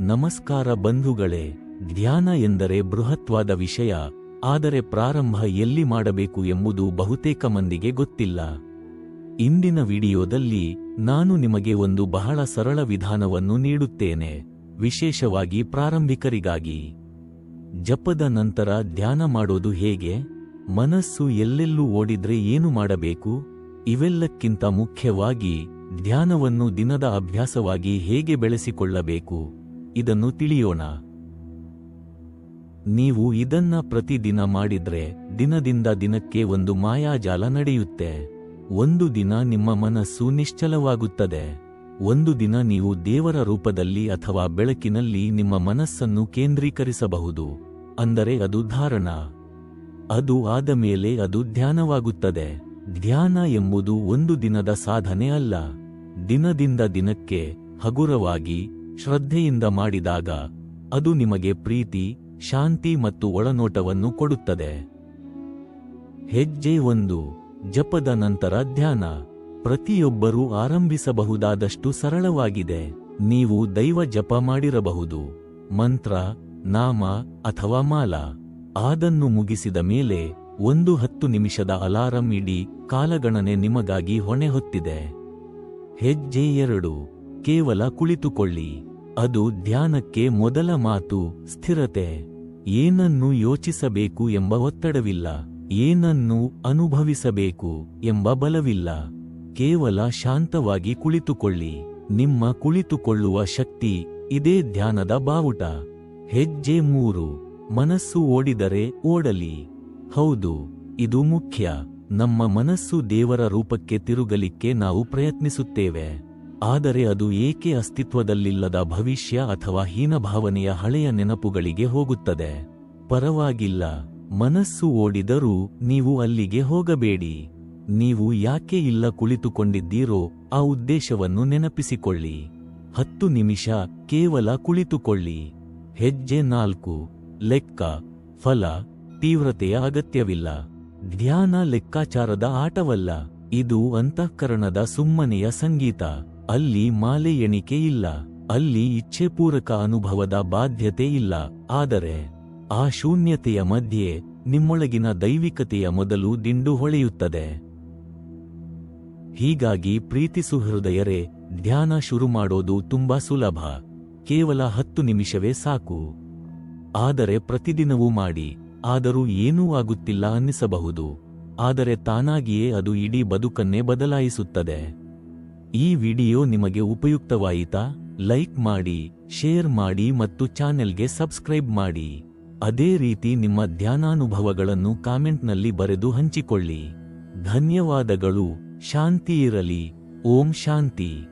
ನಮಸ್ಕಾರ ಬಂಧುಗಳೇ, ಧ್ಯಾನ ಎಂದರೆ ಬೃಹತ್ವಾದ ವಿಷಯ, ಆದರೆ ಪ್ರಾರಂಭ ಎಲ್ಲಿ ಮಾಡಬೇಕು ಎಂಬುದು ಬಹುತೇಕ ಮಂದಿಗೆ ಗೊತ್ತಿಲ್ಲ. ಇಂದಿನ ವಿಡಿಯೋದಲ್ಲಿ ನಾನು ನಿಮಗೆ ಒಂದು ಬಹಳ ಸರಳ ವಿಧಾನವನ್ನು ನೀಡುತ್ತೇನೆ, ವಿಶೇಷವಾಗಿ ಪ್ರಾರಂಭಿಕರಿಗಾಗಿ. ಜಪದ ನಂತರ ಧ್ಯಾನ ಮಾಡೋದು ಹೇಗೆ? ಮನಸ್ಸು ಎಲ್ಲೆಲ್ಲೂ ಓಡಿದ್ರೆ ಏನು ಮಾಡಬೇಕು? ಇವೆಲ್ಲಕ್ಕಿಂತ ಮುಖ್ಯವಾಗಿ ಧ್ಯಾನವನ್ನು ದಿನದ ಅಭ್ಯಾಸವಾಗಿ ಹೇಗೆ ಬೆಳೆಸಿಕೊಳ್ಳಬೇಕು? ಇದನ್ನು ತಿಳಿಯೋಣ. ನೀವು ಇದನ್ನ ಪ್ರತಿದಿನ ಮಾಡಿದ್ರೆ ದಿನದಿಂದ ದಿನಕ್ಕೆ ಒಂದು ಮಾಯಾಜಾಲ ನಡೆಯುತ್ತೆ. ಒಂದು ದಿನ ನಿಮ್ಮ ಮನಸ್ಸು ನಿಶ್ಚಲವಾಗುತ್ತದೆ. ಒಂದು ದಿನ ನೀವು ದೇವರ ರೂಪದಲ್ಲಿ ಅಥವಾ ಬೆಳಕಿನಲ್ಲಿ ನಿಮ್ಮ ಮನಸ್ಸನ್ನು ಕೇಂದ್ರೀಕರಿಸಬಹುದು. ಅಂದರೆ ಅದು ಧಾರಣ. ಅದು ಆದ ಮೇಲೆ ಅದು ಧ್ಯಾನವಾಗುತ್ತದೆ. ಧ್ಯಾನ ಎಂಬುದು ಒಂದು ದಿನದ ಸಾಧನೆ ಅಲ್ಲ. ದಿನದಿಂದ ದಿನಕ್ಕೆ ಹಗುರವಾಗಿ ಶ್ರದ್ಧೆಯಿಂದ ಮಾಡಿದಾಗ ಅದು ನಿಮಗೆ ಪ್ರೀತಿ, ಶಾಂತಿ ಮತ್ತು ಒಳನೋಟವನ್ನು ಕೊಡುತ್ತದೆ. ಹೆಜ್ಜೆ ಒಂದು, ಜಪದ ನಂತರ ಧ್ಯಾನ. ಪ್ರತಿಯೊಬ್ಬರೂ ಆರಂಭಿಸಬಹುದಾದಷ್ಟು ಸರಳವಾಗಿದೆ. ನೀವು ದೈವ ಜಪ ಮಾಡಿರಬಹುದು. ಮಂತ್ರ, ನಾಮ ಅಥವಾ ಮಾಲ. ಅದನ್ನು ಮುಗಿಸಿದ ಮೇಲೆ ಒಂದು ಹತ್ತು ನಿಮಿಷದ ಅಲಾರಂ ಇಡೀ ಕಾಲಗಣನೆ ನಿಮಗಾಗಿ ಹೊಣೆ ಹೊತ್ತಿದೆ ಹೆಜ್ಜೆ ಎರಡು ಕೇವಲ ಕುಳಿತುಕೊಳ್ಳಿ. ಅದು ಧ್ಯಾನಕ್ಕೆ ಮೊದಲ ಮಾತು, ಸ್ಥಿರತೆ. ಏನನ್ನು ಯೋಚಿಸಬೇಕು ಎಂಬ ಒತ್ತಡವಿಲ್ಲ. ಏನನ್ನು ಅನುಭವಿಸಬೇಕು ಎಂಬ ಬಲವಿಲ್ಲ. ಕೇವಲ ಶಾಂತವಾಗಿ ಕುಳಿತುಕೊಳ್ಳಿ. ನಿಮ್ಮ ಕುಳಿತುಕೊಳ್ಳುವ ಶಕ್ತಿ ಇದೇ ಧ್ಯಾನದ ಬಾವುಟ. ಹೆಜ್ಜೆ ಮೂರು, ಮನಸ್ಸು ಓಡಿದರೆ ಓಡಲಿ. ಹೌದು, ಇದು ಮುಖ್ಯ. ನಮ್ಮ ಮನಸ್ಸು ದೇವರ ರೂಪಕ್ಕೆ ತಿರುಗಲಿಕ್ಕೆ ನಾವು ಪ್ರಯತ್ನಿಸುತ್ತೇವೆ. ಆದರೆ ಅದು ಏಕೆ ಅಸ್ತಿತ್ವದಲ್ಲಿಲ್ಲದ ಭವಿಷ್ಯ ಅಥವಾ ಹೀನಭಾವನೆಯ ಹಳೆಯ ನೆನಪುಗಳಿಗೆ ಹೋಗುತ್ತದೆ? ಪರವಾಗಿಲ್ಲ. ಮನಸ್ಸು ಓಡಿದರೂ ನೀವು ಅಲ್ಲಿಗೆ ಹೋಗಬೇಡಿ. ನೀವು ಯಾಕೆ ಇಲ್ಲ ಕುಳಿತುಕೊಂಡಿದ್ದೀರೋ ಆ ಉದ್ದೇಶವನ್ನು ನೆನಪಿಸಿಕೊಳ್ಳಿ. ಹತ್ತು ನಿಮಿಷ ಕೇವಲ ಕುಳಿತುಕೊಳ್ಳಿ. ಹೆಜ್ಜೆ ನಾಲ್ಕು. ಲೆಕ್ಕ. ಫಲ. ತೀವ್ರತೆಯ ಅಗತ್ಯವಿಲ್ಲ. ಧ್ಯಾನ ಲೆಕ್ಕಾಚಾರದ ಆಟವಲ್ಲ. ಇದು ಅಂತಃಕರಣದ ಸುಮ್ಮನೆಯ ಸಂಗೀತ. ಅಲ್ಲಿ ಮಾಲೆ ಎಣಿಕೆ ಇಲ್ಲ, ಅಲ್ಲಿ ಇಚ್ಛೆಪೂರಕ ಅನುಭವದ ಬಾಧ್ಯತೆ ಇಲ್ಲ, ಆದರೆ ಆ ಶೂನ್ಯತೆಯ ಮಧ್ಯೆ ನಿಮ್ಮೊಳಗಿನ ದೈವಿಕತೆಯ ಮೊದಲು ದಿಂಡು ಹೊಳೆಯುತ್ತದೆ. ಹೀಗಾಗಿ ಪ್ರೀತಿ ಸುಹೃದಯರೇ, ಧ್ಯಾನ ಶುರು ಮಾಡೋದು ತುಂಬಾ ಸುಲಭ, ಕೇವಲ ಹತ್ತು ನಿಮಿಷವೇ ಸಾಕು. ಆದರೆ ಪ್ರತಿದಿನವೂ ಮಾಡಿ, ಆದರೂ ಏನೂ ಆಗುತ್ತಿಲ್ಲ ಅನ್ನಿಸಬಹುದು, ಆದರೆ ತಾನಾಗಿಯೇ ಅದು ಇಡೀ ಬದುಕನ್ನೇ ಬದಲಾಯಿಸುತ್ತದೆ. ಈ ವಿಡಿಯೋ ನಿಮಗೆ ಉಪಯುಕ್ತವಾಯಿತಾ? ಲೈಕ್ ಮಾಡಿ, ಶೇರ್ ಮಾಡಿ ಮತ್ತು ಚಾನೆಲ್ಗೆ ಸಬ್ಸ್ಕ್ರೈಬ್ ಮಾಡಿ. ಅದೇ ರೀತಿ ನಿಮ್ಮ ಧ್ಯಾನಾನುಭವಗಳನ್ನು ಕಾಮೆಂಟ್ನಲ್ಲಿ ಬರೆದು ಹಂಚಿಕೊಳ್ಳಿ. ಧನ್ಯವಾದಗಳು, ಶಾಂತಿ ಇರಲಿ. ಓಂ ಶಾಂತಿ.